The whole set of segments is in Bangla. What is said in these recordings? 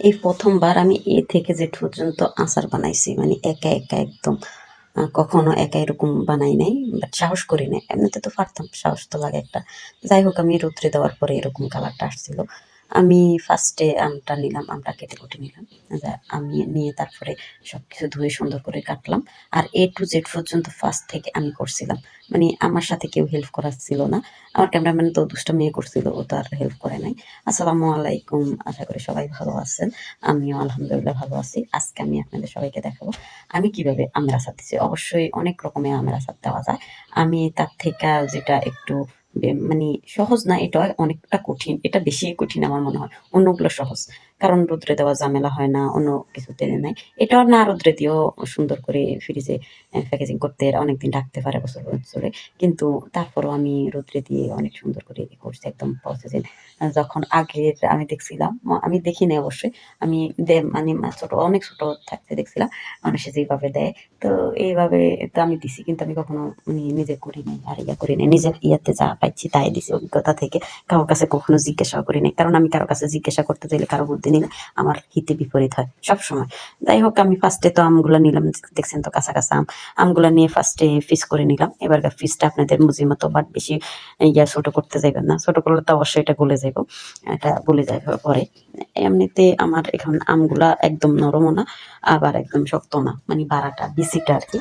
এই প্রথমবার আমি এ থেকে জেড পর্যন্ত আচার বানাইছি। মানে একা একা একদম কখনো একা এরকম বানাই নাই বাট সাহস করি নাই। এমনিতে তো পারতাম, সাহস তো লাগে একটা। যাই হোক, আমি রৌদ্রে দেওয়ার পরে এরকম কালারটা আসছিল। আমি ফার্স্টে আমটা নিলাম, আমটা কেটে কুটে নিলাম। আমি নিয়ে তারপরে সব কিছু ধুয়ে সুন্দর করে কাটলাম। আর এ টু জেড পর্যন্ত ফার্স্ট থেকে আমি করছিলাম। মানে আমার সাথে কেউ হেল্প করার ছিল না। আমার ক্যামেরাম্যান তো দুষ্ট মেয়ে করছিল, ও তো আর হেল্প করে নাই। আসসালামু আলাইকুম, আশা করি সবাই ভালো আছেন। আমিও আলহামদুলিল্লাহ ভালো আছি। আজকে আমি আপনাদের সবাইকে দেখাবো, আমি কীভাবে আমের দিচ্ছি। অবশ্যই অনেক রকমের আমরা আচার দেওয়া যায়। আমি তার থেকে যেটা একটু মানে সহজ না এটা অনেকটা কঠিন এটা বেশি কঠিন আমার মনে হয়। অন্যগুলো সহজ। কারণ রোদ্রে দেওয়া ঝামেলা হয় না, অন্য কিছুতে নাই এটাও না রোদ্রে দিয়েও সুন্দর করে ফ্রিজে প্যাকেজিং করতে অনেকদিন রাখতে পারে বছর বছরে কিন্তু তারপরও আমি রোদ্রে দিয়ে অনেক সুন্দর করে করছি, একদম প্রসেসিং যখন আগের আমি দেখছিলাম আমি দেখি নাই অবশ্যই, আমি দে- মানে ছোট, অনেক ছোট থাকতে দেখছিলাম, মানুষে যেভাবে দেয়। তো এইভাবে তো আমি দিছি, কিন্তু আমি কখনো মানে নিজে করি নাই, আর ইয়া করি নাই। নিজের ইয়াতে যা পাইছি তাই দিছি অভিজ্ঞতা থেকে। কারোর কাছে কখনো জিজ্ঞাসাও করি নাই। কারণ আমি কারও কাছে জিজ্ঞাসা করতে চাইলে কারও বুদ্ধি নিলে আমার হিতে বিপরীত হয় সব সময় যাই হোক আমি ফার্স্টে তো আমগুলো নিলাম, দেখছেন তো কাঁচা কাঁচা আম। আমগুলো নিয়ে ফার্স্টে ফিস করে নিলাম। এবার ফিসটা আপনাদের মুজি মতো বাট বেশি ইয়া ছোট করতে যাইবেন না। ছোট করলে তো অবশ্যই এটা গলে যাইব, এটা গলে যায় পরে। এমনিতে আমার এখন আমগুলা একদম নরমও না, আবার একদম শক্ত না মানে বাড়াটা বিসিটা আর কি।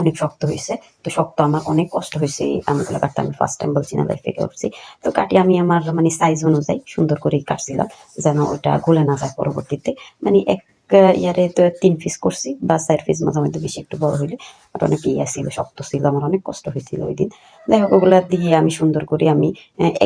অনেক শক্ত হয়েছে তো শক্ত আমার অনেক কষ্ট হয়েছে এই কাটতে আমি ফার্স্ট টাইম বলছি না লাইফে করছি। তো কাটি আমি আমার মানে সাইজ অনুযায়ী সুন্দর করে কাটছিলাম, যেন ওটা গলে না যায় পরবর্তীতে। মানে এক ইয়ারে তো তিন পিস করছি, বা চার পিস মাঝে মধ্যে বেশি একটু বড় হইলে। ওটা অনেক ইয়া ছিল, শক্ত ছিল, আমার অনেক কষ্ট হয়েছিল ওই দিন। যাই হোক, ওগুলা দিয়ে আমি সুন্দর করে আমি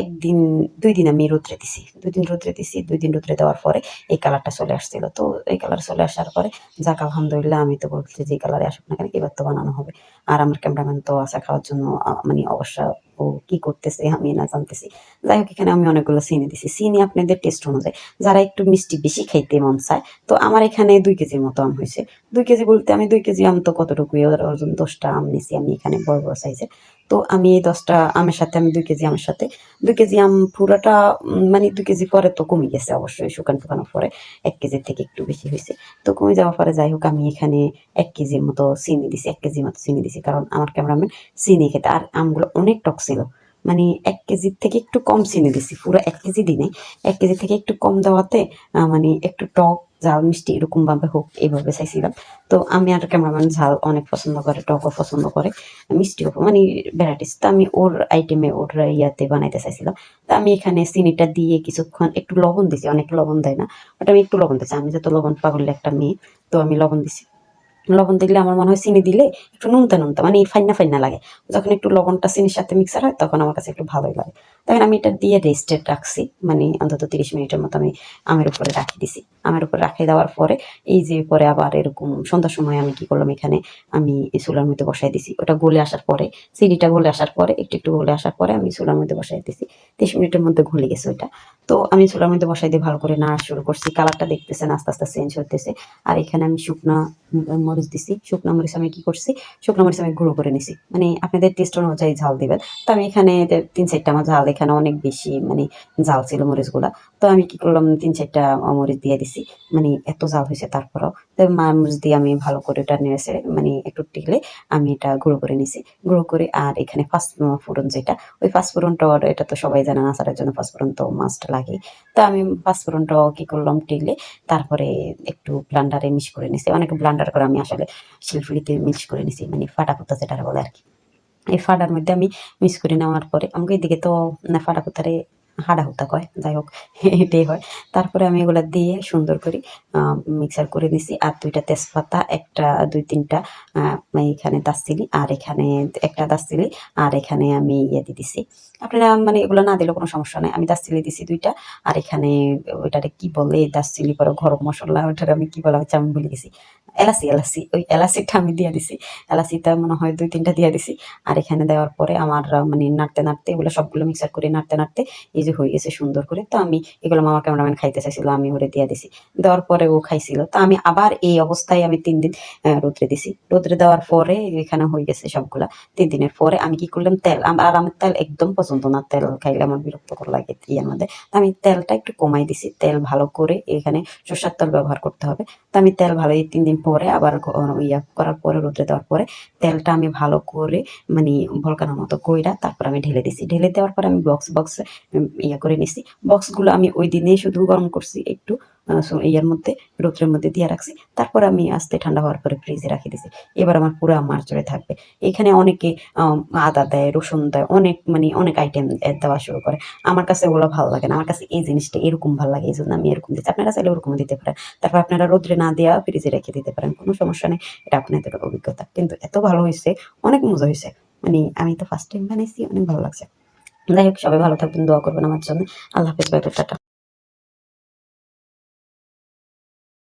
একদিন, দুই দিন আমি রোদ্রে দিছি। দুই দিন রোদ্রে দিছি, দুই দিন রোদ্রে দেওয়ার পরে এই কালারটা চলে আসছিল। তো এই কালার চলে আসার পরে যাক, আলহামদুলিল্লাহ, আমি তো বলছি যে কালারে আসুক না কেন, এবার তো বানানো হবে। আর আমার ক্যামেরাম্যান তো আসা খাওয়ার জন্য মানে অবশ্য ও কি করতেছে, আমি না জানতেছি। যাই হোক এখানে আমি অনেকগুলো চিনি দিছি। চিনি আপনাদের টেস্ট অনুযায়ী, যারা একটু মিষ্টি বেশি খাইতে মন চায়, তো আমার এখানে দুই কেজির মতো আম হয়েছে। দুই কেজি বলতে আমি দুই কেজি আম তো কতটুকু ওজন দশটা আম নিছি আমি এখানে বড় বড় সাইজের তো আমি এই দশটা আমের সাথে, আমি দুই কেজি আমের সাথে। দুই কেজি আম পুরোটা মানে দুই কেজি পরে তো কমে গেছে অবশ্যই, শুকান ফুকানোর পরে এক কেজির থেকে একটু বেশি হয়েছে। তো কমে যাওয়ার পরে যাই হোক, আমি এখানে এক কেজির মতো চিনি দিছি, এক কেজির মতো চিনি দিছি। কারণ আমার ক্যামেরাম্যান চিনি খেতে, আর আমগুলো অনেক টক ছিল। মানে এক কেজির থেকে একটু কম চিনি দিছি, পুরো এক কেজি দিনে। এক কেজি থেকে একটু কম দেওয়াতে মানে একটু টক ঝাল মিষ্টি এরকম ভাবে হোক এইভাবে চাইছিলাম। তো আমি আর ক্যামেরাম্যান ঝাল অনেক পছন্দ করে, টকও পছন্দ করে মিষ্টি হোক মানে ভ্যারাইটিস তো আমি ওর আইটেমে ওর ইয়াতে বানাইতে চাইছিলাম। তো আমি এখানে চিনিটা দিয়ে কিছুক্ষণ একটু লবণ দিছি। অনেক লবণ দেয় না বাট আমি একটু লবণ দিছি। আমি যত লবণ পাগলের একটা মেয়ে, তো আমি লবণ দিছি। লবণ দিলে আমার মনে হয় চিনি দিলে একটু নুনতা নুনতা মানে ফাইনা ফাইনা লাগে। যখন একটু লবণটা চিনির সাথে মিক্সার হয়, তখন আমার কাছে একটু ভালোই লাগে। তখন আমি এটা দিয়ে রেস্টেড রাখছি মানে অন্তত তিরিশ মিনিটের মতো আমি আমের উপরে রাখি দিছি। আমের উপরে রাখি দেওয়ার পরে এই যে পরে আবার এরকম সন্ধ্যার সময় আমি কি করলাম এখানে, আমি চুলার মধ্যে বসাই দিছি। ওটা গলে আসার পরে, চিনিটা গলে আসার পরে, একটু একটু গলে আসার পরে আমি চুলার মধ্যে বসাই দিছি। তিরিশ মিনিটের মধ্যে গলে গেছে ওইটা। তো আমি চুলার মধ্যে বসাই দিয়ে ভালো করে নাড়া শুরু করছি। কালারটা দেখতেছেন, আস্তে আস্তে চেঞ্জ হতেছে আর এখানে আমি শুকনা মরিচ দিছি, শুকনা মরিচ আমি কি করছি, শুকনা মরিচ আমি গুঁড়ো করে নিছি। মানে আপনাদের টেস্ট অনুযায়ী ঝাল দিবেন। তো আমি এখানে তিন চারটা আমার ঝাল, এখানে অনেক বেশি মানে ঝাল ছিল মরিচগুলা। তো আমি কি করলাম, তিন চারটা মরিচ দিয়ে দিছি। মানে এত জাল হয়েছে তারপরেও। তো মরিচ দিয়ে আমি ভালো করে ওটা নেড়েছে মানে একটু টিকলে আমি এটা গুঁড়ো করে নিছি। গুঁড়ো করে আর এখানে ফাস্ট ফোড়ন যেটা, ওই ফার্স্ট ফোড়নটা এটা তো সবাই জানেন আচারের জন্য ফার্স্ট ফোড়ন তো মাস্ট লাগে তো আমি ফার্স্ট ফোড়নটাও কি করলাম, টিকলে তারপরে একটু ব্লান্ডারে মিক্স করে নিছি। অনেকে ব্লান্ডার করে আমি আসলে শিলফুড়িতে মিক্স করে নিছি মানে ফাটা কুত্তা যেটা বলে আর কি। এই ফাটার মধ্যে আমি মিক্স করে নেওয়ার পরে আমাকে এদিকে তো ফাটা কুত্তারে হাডা হুতা কয়, যাই হোক, এটাই হয়। তারপরে আমি এগুলা দিয়ে সুন্দর করে মিক্সার করে নিছি, আর দুইটা তেজপাতা, একটা, দুই, তিনটা এখানে দাসচিনি আর এখানে একটা দাসচিনি আর এখানে আমি ইয়ে দিয়ে দিছি আপনারা মানে এগুলো না দিলেও কোনো সমস্যা নেই। আমি দাসচিনি দিছি দুইটা, আর এখানে ওইটারে কি বলে? দাসচিনি পরে গরম মশলা, ওইটারে আমি কি বলা? হচ্ছে আমি ভুলে গেছি। এলাচি এলাচি, ওই এলাচিটা আমি দিয়ে দিছি। এলাচিটা মনে হয় দুই, তিনটা দিয়ে দিছি। আর এখানে দেওয়ার পরে আমার মানে নাড়তে নাড়তে এগুলো সবগুলো মিক্সার করে নাড়তে নাড়তে এই যে হয়ে গেছে সুন্দর করে। তো আমি এগুলো মামা ক্যামেরাম্যান খাইতে চাইছিল, আমি ওরে দিয়ে দিছি। দেওয়ার পরে ও খাইছিল। তো আমি আবার এই অবস্থায় আমি তিন দিন রোদ্রে দিছি। রোদ্রে দেওয়ার পরে এখানে হয়ে গেছে সবগুলা। তিন দিনের পরে আমি কি করলাম? তেল আর আমার তেল একদম পছন্দ না, তেল খাইলে আমার বিরক্তকর লাগে ইয়ের মধ্যে। আমি তেলটা একটু কমাই দিছি, তেল ভালো করে এখানে সর্ষার তেল ব্যবহার করতে হবে। তো আমি তেল ভালো এই তিন দিন পরে আবার ইয়া করার পরে, রোদ্রে দেওয়ার পরে তেলটা আমি ভালো করে মানে ভলকানোর মতো কইরা তারপর আমি ঢেলে দিছি। ঢেলে দেওয়ার পরে আমি বক্স বক্স ইয়ে করে নিছি। বক্সগুলো আমি ওই দিনে শুধু গরম করছি একটু। ইয়ার মধ্যে রৌদ্রের মধ্যে দিয়ে রাখছি। তারপর আমি আস্তে ঠান্ডা হওয়ার পরে ফ্রিজে রাখি দিছি। এবার আমার পুরো মার চড়ে থাকবে। এখানে অনেকে আদা দেয় রসুন দেয় অনেক মানে অনেক আইটেম দেওয়া শুরু করে। আমার কাছে ওগুলো ভালো লাগে না। আমার কাছে এই জিনিসটা এরকম ভালো লাগে এই জন্য আমি এরকম দিচ্ছি। আপনারা চাইলে ওরকম দিতে পারেন। তারপর আপনারা রোদ্রে না দেওয়া ফ্রিজে রেখে দিতে পারেন। কোনো সমস্যা নেই। এটা আপনাদের অভিজ্ঞতা। কিন্তু এত ভালো হয়েছে অনেক মজা হয়েছে। মানে আমি তো ফার্স্ট টাইম বানাইছি অনেক ভালো লাগছে। যাই হোক সবাই ভালো থাকবেন দোয়া করবেন আমার জন্য। আল্লাহ হাফিজ বাই বাই, টাটা।